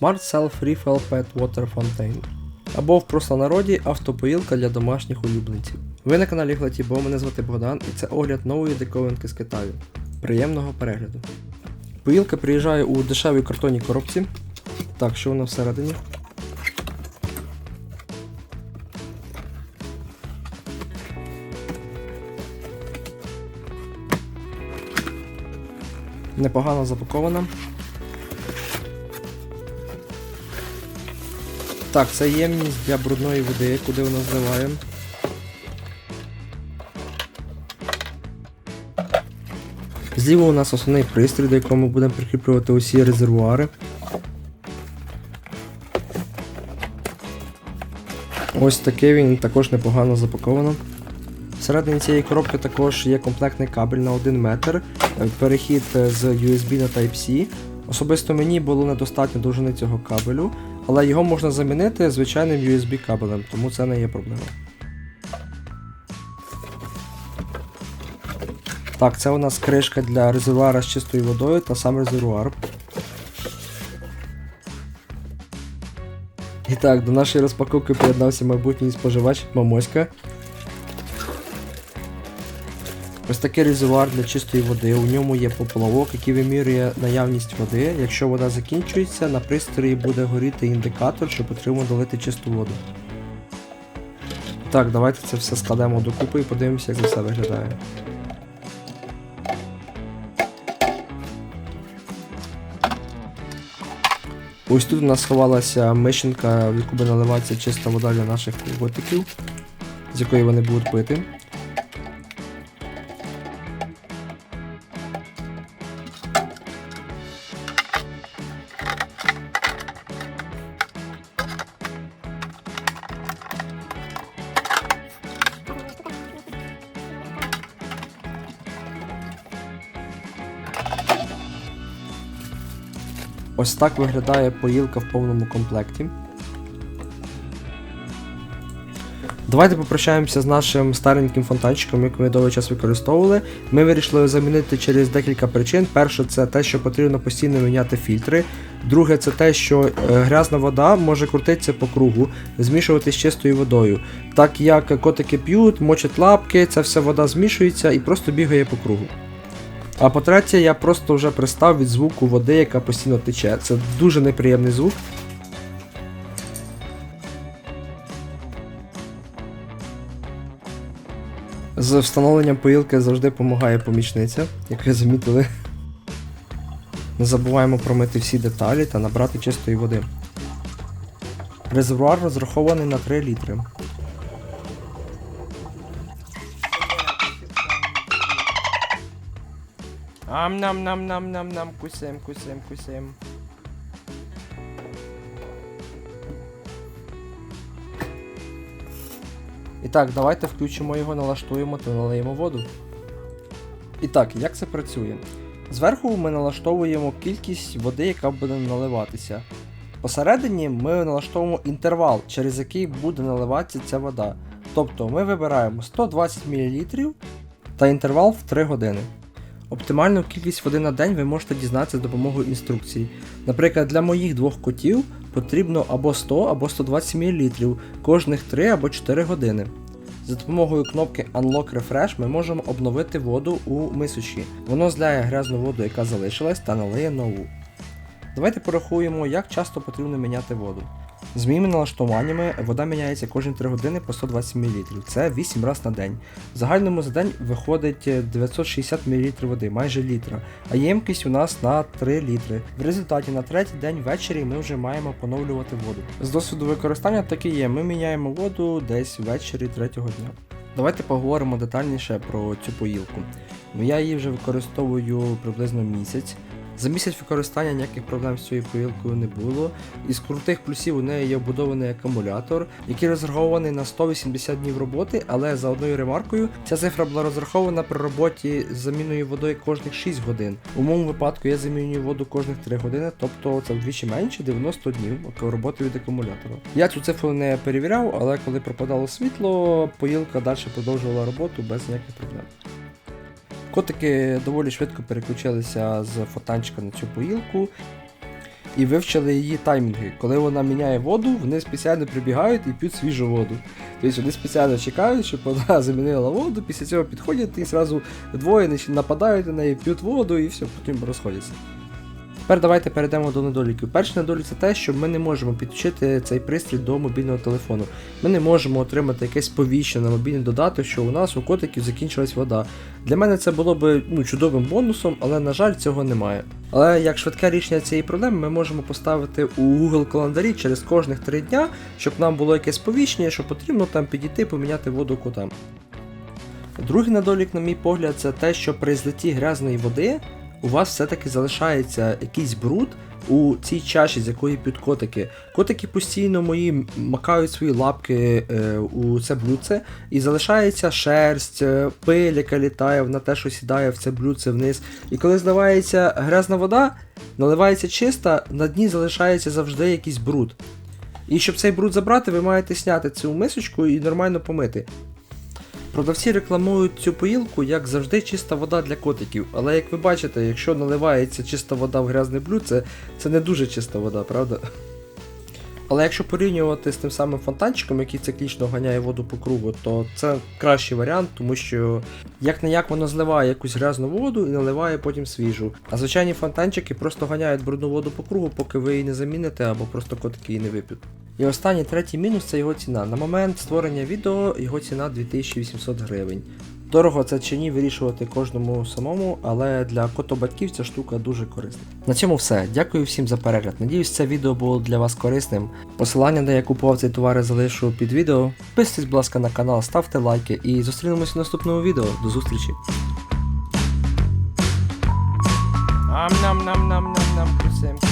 Smart Self Refill Pet Water Fountain. Або в простонароді автопоїлка для домашніх улюбленців. Ви на каналі Глатібо, мене звати Богдан і це огляд нової диковинки з Китаю. Приємного перегляду. Поїлка приїжджає у дешевій картонній коробці. Так, що воно всередині? Непогано запакована. Так, це ємність для брудної води, куди вона зливає. Зліва у нас основний пристрій, до якого ми будемо прикріплювати усі резервуари. Ось такий він також непогано запаковано. Всередині цієї коробки також є комплектний кабель на 1 метр, перехід з USB на Type-C. Особисто мені було недостатньо довжини цього кабелю, але його можна замінити звичайним USB кабелем, тому це не є проблема. Так, це у нас кришка для резервуара з чистою водою та сам резервуар. І так, до нашої розпаковки приєднався майбутній споживач Мамоська. Ось такий резервуар для чистої води. У ньому є поплавок, який вимірює наявність води. Якщо вода закінчується, на пристрої буде горіти індикатор, що потрібно долити чисту воду. Так, давайте це все складемо докупи і подивимося, як це все виглядає. Ось тут у нас сховалася мишенка, в яку буде наливатися чиста вода для наших котиків, з якої вони будуть пити. Ось так виглядає поїлка в повному комплекті. Давайте попрощаємося з нашим стареньким фонтанчиком, який ми довгий час використовували. Ми вирішили замінити через декілька причин. Перше, це те, що потрібно постійно міняти фільтри. Друге, це те, що е, грязна вода може крутитися по кругу, змішуватися з чистою водою. Так як котики п'ють, мочать лапки, ця вся вода змішується і просто бігає по кругу. А по-третє, я просто вже пристав від звуку води, яка постійно тече. Це дуже неприємний звук. З встановленням поїлки завжди допомагає помічниця, як ви замітили. Не забуваємо промити всі деталі та набрати чистої води. Резервуар розрахований на 3 літри. Ам нам нам нам нам нам кусаем, кусаем, кусаем. І так, давайте включимо його, налаштуємо та налиємо воду. І так, як це працює? Зверху ми налаштовуємо кількість води, яка буде наливатися. Посередині ми налаштовуємо інтервал, через який буде наливатися ця вода. Тобто ми вибираємо 120 мл та інтервал в 3 години. Оптимальну кількість води на день ви можете дізнатися з допомогою інструкцій. Наприклад, для моїх двох котів потрібно або 100 або 120 мл кожних 3 або 4 години. За допомогою кнопки Unlock Refresh ми можемо обновити воду у мисочі. Воно зляє грязну воду, яка залишилась, та налиє нову. Давайте порахуємо, як часто потрібно міняти воду. З моїми налаштуваннями вода міняється кожні 3 години по 120 мл. Це 8 разів на день. В загальному за день виходить 960 мл води, майже літра, а ємкість у нас на 3 літри. В результаті на третій день ввечері ми вже маємо поновлювати воду. З досвіду використання так і є. Ми міняємо воду десь ввечері третього дня. Давайте поговоримо детальніше про цю поїлку. Ну, Я її вже використовую приблизно місяць. За місяць використання ніяких проблем з цією поїлкою не було. Із крутих плюсів у неї є вбудований акумулятор, який розрахований на 180 днів роботи, але за одною ремаркою, ця цифра була розрахована при роботі з заміною водою кожних 6 годин. У моєму випадку я замінюю воду кожних 3 години, тобто це вдвічі менше 90 днів роботи від акумулятора. Я цю цифру не перевіряв, але коли пропадало світло, поїлка далі продовжувала роботу без ніяких проблем. Котики доволі швидко переключилися з фотанчика на цю поїлку. і вивчили її таймінги. Коли вона міняє воду, вони спеціально прибігають і п'ють свіжу воду. Тобто вони спеціально чекають, щоб вона замінила воду, після цього підходять і зразу двоє нападають на неї, п'ють воду і все, потім розходяться. Тепер давайте перейдемо до недоліків. Перший недолік це те, що ми не можемо підключити цей пристрій до мобільного телефону. Ми не можемо отримати якесь сповіщення на мобільний додаток, що у нас у котиків закінчилась вода. Для мене це було б ну, чудовим бонусом, але на жаль, цього немає. Але як швидке рішення цієї проблеми, ми можемо поставити у Google календарі через кожних 3 дня, щоб нам було якесь сповіщення, що потрібно там підійти поміняти воду котам. Другий недолік, на мій погляд, це те, що при злитті грязної води у вас все-таки залишається якийсь бруд у цій чаші, з якої п'ють котики. Котики постійно мої макають свої лапки е, у це блюдце, і залишається шерсть, е, пиль, яка літає на те, що сідає в це блюдце вниз. І коли зливається грязна вода, наливається чиста, на дні залишається завжди якийсь бруд. І щоб цей бруд забрати, ви маєте зняти цю мисочку і нормально помити. Продавці рекламують цю поїлку як завжди чиста вода для котиків, але як ви бачите, якщо наливається чиста вода в грязне блюдце, це не дуже чиста вода, правда? Але якщо порівнювати з тим самим фонтанчиком, який циклічно ганяє воду по кругу, то це кращий варіант, тому що як не як воно зливає якусь грязну воду і наливає потім свіжу. А звичайні фонтанчики просто ганяють брудну воду по кругу, поки ви її не заміните або просто котики її не вип'ють. І останній третій мінус це його ціна. На момент створення відео його ціна 2800 гривень. Дорого це чи ні вирішувати кожному самому, але для котобатьків ця штука дуже корисна. На цьому все. Дякую всім за перегляд. Надіюсь, це відео було для вас корисним. Посилання, де я купував цей товар, я залишу під відео. Підписуйтесь, будь ласка, на канал, ставте лайки і зустрінемося в наступному відео. До зустрічі. Ам-нам-нам-нам-нам-нам, кусем.